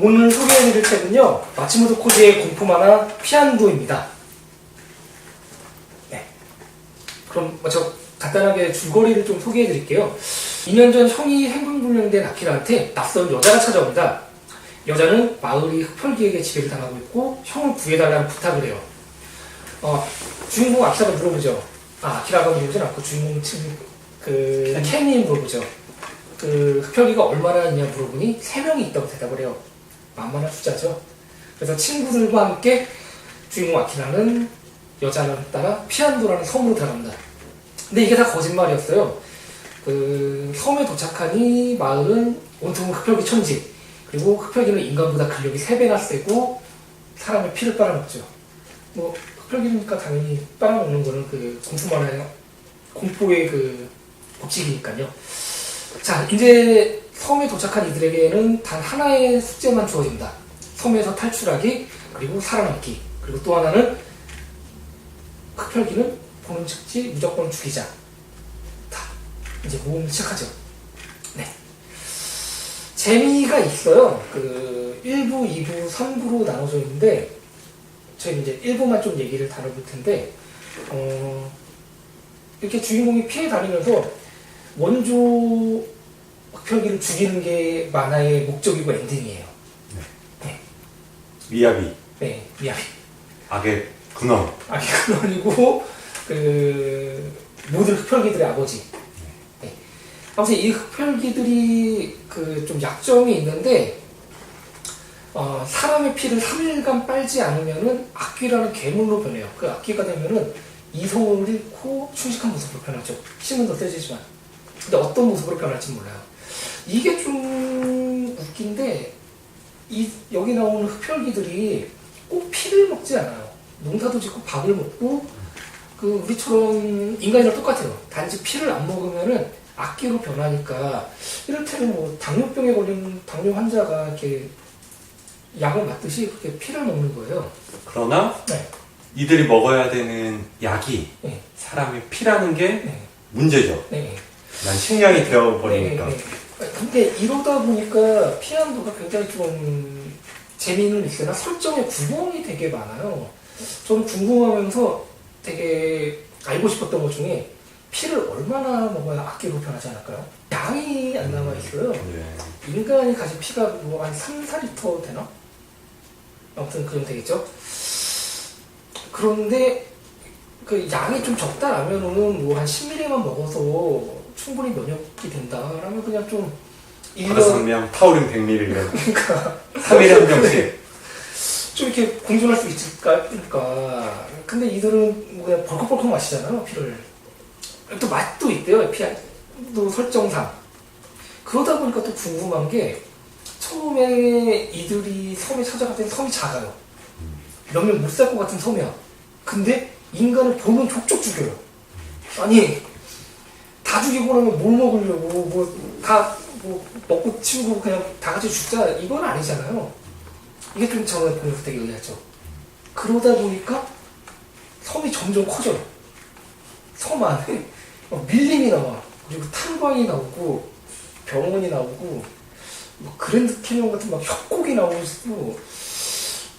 오늘 소개해드릴 책은요 마치모토 코지의 공포 만화 피안도입니다. 네. 그럼 저 간단하게 줄거리를 좀 소개해드릴게요. 2년 전 형이 행방불명된 아키라한테 낯선 여자가 찾아옵니다. 여자는 마을이 흡혈귀에게 지배를 당하고 있고 형을 구해달라는 부탁을 해요. 어, 주인공 아키라가 물어보죠. 아, 아키라가 물어보진 않고 주인공 그 켄이 물어보죠. 그 흡혈귀가 얼마나 있냐 물어보니 세 명이 있다고 대답을 해요. 만만한 숫자죠. 그래서 친구들과 함께 주인공 아키라는 여자를 따라 피안도라는 섬으로 들어갑니다. 근데 이게 다 거짓말이었어요. 그 섬에 도착하니 마을은 온통 흡혈귀 천지 그리고 흡혈귀는 인간보다 근력이 3배나 세고 사람의 피를 빨아먹죠. 뭐 흡혈귀니까 당연히 빨아먹는 거는 그 공포 만화의 공포의 그 법칙이니까요. 자, 이제 섬에 도착한 이들에게는 단 하나의 숙제만 주어집니다. 섬에서 탈출하기, 그리고 살아남기, 그리고 또 하나는 흡혈귀는 보는 즉지 무조건 죽이자. 다 이제 모험을 시작하죠. 네. 재미가 있어요. 그 1부, 2부, 3부로 나눠져 있는데 저희 이제 1부만 좀 얘기를 다뤄볼 텐데 어, 이렇게 주인공이 피해 다니면서 원조 흡혈귀를 죽이는 게 만화의 목적이고 엔딩이에요. 미야비 네, 미안. 악의 근원 아기 근원이고 그 모든 흡혈귀들의 아버지. 네. 아무튼 이 흡혈귀들이 그 좀 약점이 있는데 어, 사람의 피를 3일간 빨지 않으면은 악귀라는 괴물로 변해요. 그 악귀가 되면은 이성을 잃고 충직한 모습으로 변하죠. 힘은 더 세지지만. 근데 어떤 모습으로 변할지 몰라요. 이게 좀 웃긴데 이 여기 나오는 흡혈귀들이 꼭 피를 먹지 않아요. 농사도 짓고 밥을 먹고 그 우리처럼 인간이랑 똑같아요. 단지 피를 안 먹으면은 악기로 변하니까 이를테면 뭐 당뇨병에 걸린 당뇨 환자가 이렇게 약을 맞듯이 그렇게 피를 먹는 거예요. 그러나 네. 이들이 먹어야 되는 약이 네. 사람의 피라는 게 네. 문제죠 네. 난 식량이 되어버리니까 네, 네. 근데 이러다 보니까 피안도가 굉장히 좀 재미는 있으나 설정에 구멍이 되게 많아요. 저는 궁금하면서 되게 알고 싶었던 것 중에 피를 얼마나 먹어야 악기로 변하지 않을까요? 양이 안 남아 있어요. 네. 인간이 가진 피가 뭐 한 3, 4리터 되나? 아무튼 그럼 되겠죠? 그런데 그 양이 좀 적다라면은 뭐 한 10ml만 먹어서 충분히 면역이 된다라면 그냥 좀 일년 바르상명 타우린 100ml 그러니까. 3일에 한 병씩. 좀 이렇게 공존할 수 있을까? 그러니까. 근데 이들은 뭐 그냥 벌컥벌컥 마시잖아요 피를. 또 맛도 있대요 피도 설정상. 그러다 보니까 또 궁금한 게 처음에 이들이 섬에 찾아갈 때는 섬이 작아요. 몇명 못 살 것 같은 섬이야. 근데 인간을 보면 족족 죽여요. 아니 다 죽이고 나면 뭘 먹으려고 뭐다 뭐 먹고 치우고 그냥 다 같이 죽자 이건 아니잖아요 이게 좀 저는 보면서 되게 의아했죠. 그러다 보니까 섬이 점점 커져요. 섬 안에 막 밀림이 나와. 그리고 탄광이 나오고 병원이 나오고 뭐 그랜드 캐니언 같은 막 협곡이 나오고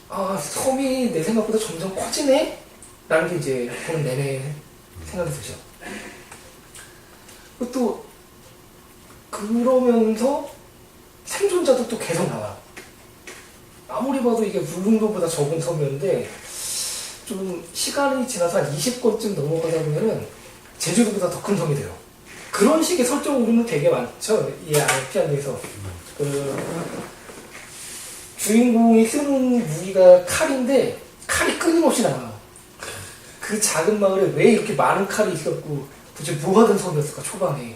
아 섬이 내 생각보다 점점 커지네? 라는 게 이제 보는 내내 생각이 들죠. 또 그러면서 생존자도 또 계속 나와요. 아무리 봐도 이게 울릉도보다 적은 섬이었는데 좀 시간이 지나서 한 20권쯤 넘어가다 보면은 제주도보다 더 큰 섬이 돼요. 그런 식의 설정 우리는 되게 많죠. 이 안에 피아노에서. 그 주인공이 쓰는 무기가 칼인데 칼이 끊임없이 나와요. 그 작은 마을에 왜 이렇게 많은 칼이 있었고 도대체 뭐 하던 섬이었을까 초반에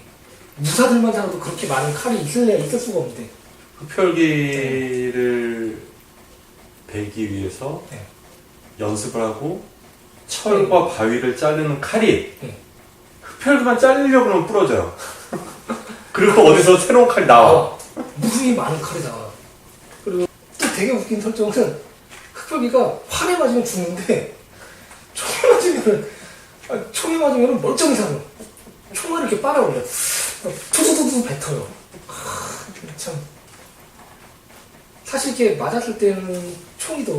무사들만 살아도 그렇게 많은 칼이 있을래야 있을 수가 없는데 흡혈귀를 베기 위해서 네. 연습을 하고 철과 바위를 자르는 칼이 네. 흡혈귀만 자르려고 그러면 부러져요 그리고 어디서 새로운 칼이 나와 아, 무수히 많은 칼이 나와요. 그리고 또 되게 웃긴 설정은 흑벽이가 활에 맞으면 죽는데 총에 맞으면 아, 총에 맞으면 멀쩡히 살아요. 총알을 이렇게 빨아올려. 투두두두 뱉어요. 아, 참. 사실 이렇게 맞았을 때는 총이 더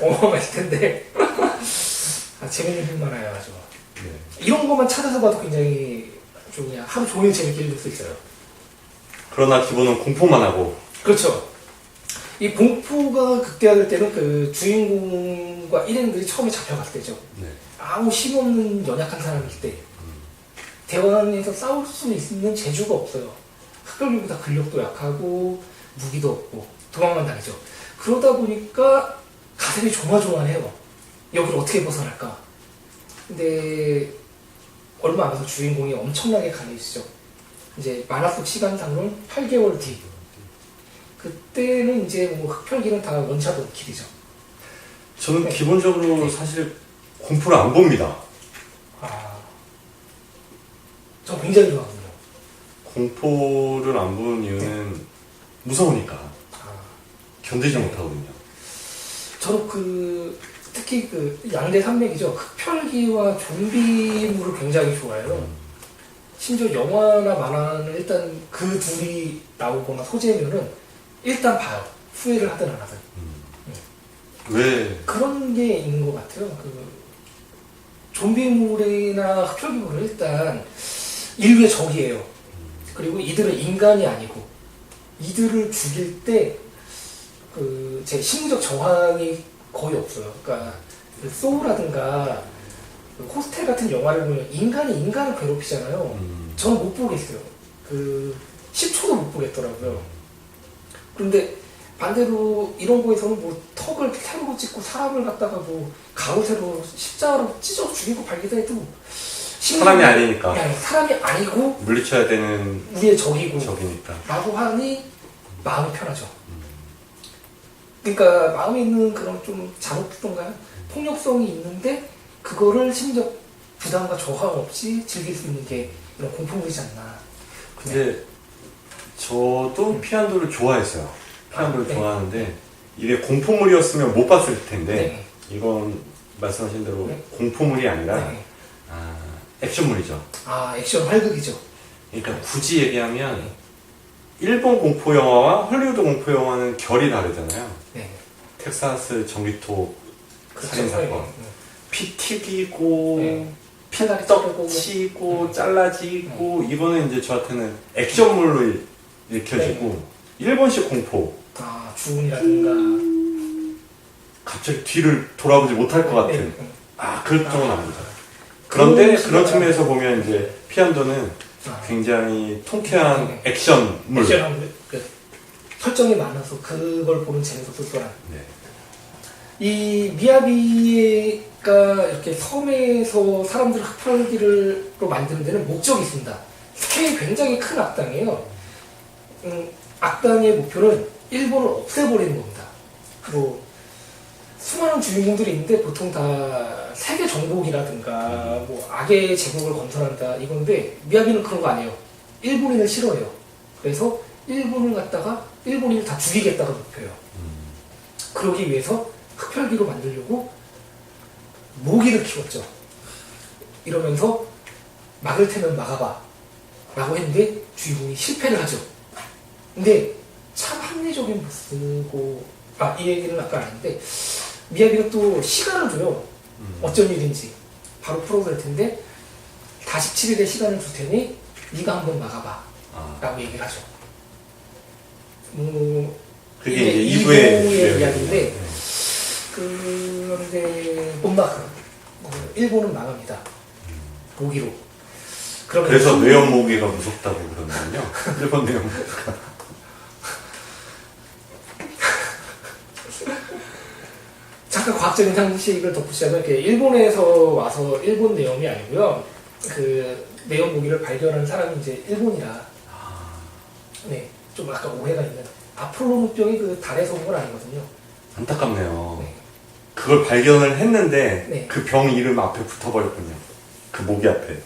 어마어마할 텐데. 아, 재밌는 film 많아요 아주. 네. 이런 것만 찾아서 봐도 굉장히 좀 그냥 하루 종일 재밌게 읽을 수 있어요. 그러나 기본은 공포만 하고. 그렇죠. 이 공포가 극대화될 때는 그 주인공과 일행들이 처음에 잡혀갔을 때죠. 네. 아무 힘없는 연약한 사람일 때 대원에서 싸울 수 있는 재주가 없어요. 흑별기보다 근력도 약하고 무기도 없고 도망만 다니죠. 그러다 보니까 가슴이 조마조마해요. 여기를 어떻게 벗어날까? 근데 얼마 안 가서 주인공이 엄청나게 강해지죠. 이제 만화 속 시간상으로는 8개월 뒤. 그때는 이제 뭐 흑별기는 다 원샷 원킬이죠. 저는 네. 기본적으로 네. 사실 공포를 안 봅니다. 아, 저 굉장히 좋아하거든요. 공포를 안 보는 이유는 무서우니까 아, 견디지 네. 못하거든요. 저는 그 특히 그 양대 산맥이죠. 흑혈기와 좀비물을 굉장히 좋아해요. 심지어 영화나 만화는 일단 그 둘이 나오거나 소재면은 일단 봐요. 후회를 하든 안 하든. 왜 그런 게 있는 것 같아요. 그 좀비물이나 흑혈기물은 일단 인류의 적이에요. 그리고 이들은 인간이 아니고 이들을 죽일 때 그 제 심리적 저항이 거의 없어요. 그러니까 그 소우라든가 그 호스텔 같은 영화를 보면 인간이 인간을 괴롭히잖아요. 음, 저는 못 보겠어요. 그 10초도 못 보겠더라고요. 그런데 반대로 이런 거에서는 뭐 턱을 세로로 찍고 사람을 갖다가 뭐 가로세로 십자가로 찢어 죽이고 발기도 해도 사람이 아니니까 아니, 사람이 아니고 물리쳐야 되는 우리의 적이고 적이니까. 라고 하니 마음이 편하죠. 그러니까 마음에 있는 그런 좀 잔혹성가요? 폭력성이 있는데 그거를 심지어 부담과 저항 없이 즐길 수 있는 게 이런 공포물이지 않나. 근데 저도 피안도를 좋아했어요. 피안도를 아, 네. 좋아하는데 이게 공포물이었으면 못 봤을 텐데 네. 이건 말씀하신 대로 네. 공포물이 아니라 네. 아, 액션물이죠. 아 액션 활극이죠. 그러니까 굳이 얘기하면 일본 공포 영화와 헐리우드 공포 영화는 결이 다르잖아요. 네. 텍사스 살인 그렇죠. 사건. 피 튀기고 네. 피 페달이 떡 자르고. 치고 잘라지고 이거는 이제 저한테는 액션물로 읽혀지고 일본식 공포 아 주운이라든가. 갑자기 뒤를 돌아보지 못할 것 같은 네, 네. 아 그런 쪽은 아닙니다. 그런데 그런 측면에서 보면 이제 피안도는 아, 굉장히 통쾌한 네. 액션물. 액션하고 그 설정이 많아서 그걸 보는 재미도 쏠쏠한. 네. 이 미야비가 이렇게 섬에서 사람들 흡혈기를로 만드는 데는 목적이 있습니다. 스케일이 굉장히 큰 악당이에요. 음, 악당의 목표는 일본을 없애버리는 겁니다. 뭐 수많은 주인공들이 있는데 보통 다 세계 정복이라든가 뭐 악의 제국을 건설한다 이건데 미야비는 그런 거 아니에요. 일본인을 싫어해요. 그래서 일본을 갖다가 일본인을 다 죽이겠다가 목표예요. 그러기 위해서 흡혈기로 만들려고 모기를 키웠죠. 이러면서 막을 테면 막아봐. 라고 했는데 주인공이 실패를 하죠. 근데 참 합리적인 모습이고, 아, 이 얘기는 아까 안 했는데, 미야비가 또 시간을 줘요. 음. 어쩐 일인지. 바로 풀어볼 텐데, 다시 7일의 시간을 줄 테니, 네가 한번 막아봐. 아, 라고 얘기를 하죠. 뭐, 그게 이제 이후의 2부의 이야기인데, 그런데 못 막아. 뭐, 일본은 망합니다. 모기로. 그래서 한- 뇌형 모기가 무섭다고 그러는군요. 일본 뇌형 모기가. 잠깐 과학적인 상식을 덧붙이자면 이렇게 일본에서 와서 일본 내염이 아니고요. 그 내염 모기를 발견한 사람이 이제 일본이라. 네, 좀 약간 오해가 있는. 아폴로무병이 그 달에서 온 건 아니거든요. 안타깝네요. 네. 그걸 발견을 했는데 네. 그 병 이름 앞에 붙어버렸군요. 그 모기 앞에.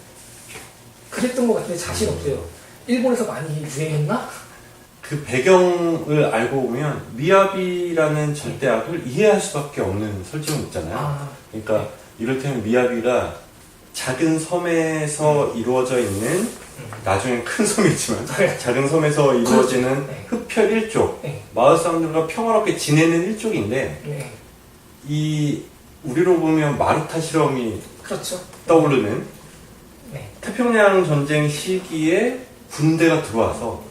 그랬던 것 같은데 자신 없어요. 일본에서 많이 유행했나? 그 배경을 알고 보면 미야비라는 절대악을 이해할 수밖에 없는 설정이 있잖아요. 아, 그러니까 이를테면 미야비가 작은 섬에서 이루어져 있는 나중엔 큰 섬이지만 네. 작은 섬에서 이루어지는 네. 흡혈 일족, 네. 마을 사람들과 평화롭게 지내는 일족인데 네. 이 우리로 보면 마르타 실험이 그렇죠. 떠오르는 네. 태평양 전쟁 시기에 군대가 들어와서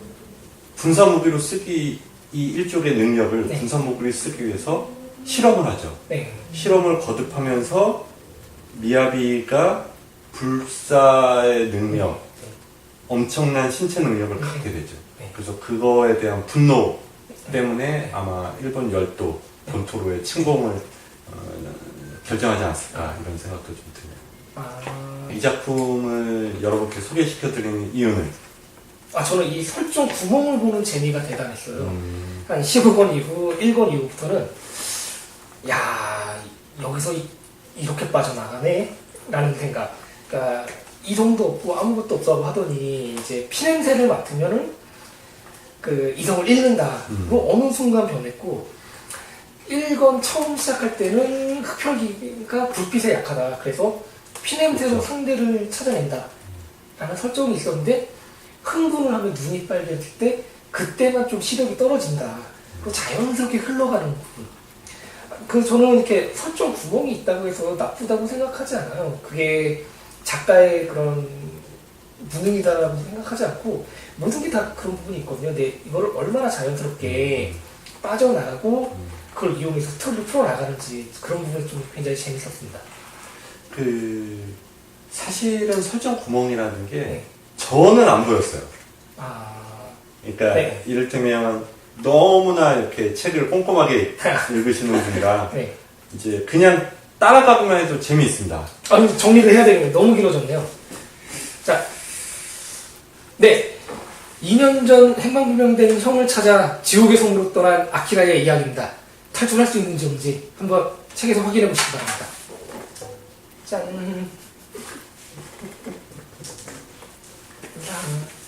군사 무기로 쓰기 이 일족의 능력을 네. 군사 무기로 쓰기 위해서 실험을 하죠. 네. 실험을 거듭하면서 미야비가 불사의 능력, 엄청난 신체 능력을 네. 갖게 되죠. 네. 그래서 그거에 대한 분노 때문에 아마 일본 열도 본토로의 침공을 어, 결정하지 않았을까 이런 생각도 좀 드네요. 아, 이 작품을 여러분께 소개시켜드리는 이유는 아, 저는 이 설정 구멍을 보는 재미가 대단했어요. 음, 한 15권 이후, 1권 이후부터는, 야, 여기서 이, 이렇게 빠져나가네? 라는 생각. 그러니까, 이성도 없고 아무것도 없어 하더니, 이제 피냄새를 맡으면은, 그, 이성을 잃는다. 음. 로 어느 순간 변했고, 1권 처음 시작할 때는 흡혈기가 불빛에 약하다. 그래서 피냄새로 그렇죠. 상대를 찾아낸다. 라는 설정이 있었는데, 흥분을 하면 눈이 빨개질 때, 그때만 좀 시력이 떨어진다. 그 자연스럽게 흘러가는 부분. 그 저는 이렇게 설정 구멍이 있다고 해서 나쁘다고 생각하지 않아요. 그게 작가의 그런 무능이다라고 생각하지 않고 모든 게 다 그런 부분이 있거든요. 근데 이거를 얼마나 자연스럽게 빠져나가고 그걸 이용해서 스토리를 풀어나가는지 그런 부분이 좀 굉장히 재밌었습니다. 그 사실은 설정 구멍이라는 게 네. 저는 안 보였어요. 아, 그러니까 네. 이를테면 너무나 이렇게 책을 꼼꼼하게 읽으시는 분이라 네. 이제 그냥 따라가기만 해도 재미있습니다. 아니, 정리를 해야 되겠네요. 너무 길어졌네요. 자, 네. 2년 전 행방불명된 형을 찾아 지옥의 성으로 떠난 아키라의 이야기입니다. 탈출할 수 있는지 없는지 한번 책에서 확인해 보시기 바랍니다. 짠. done.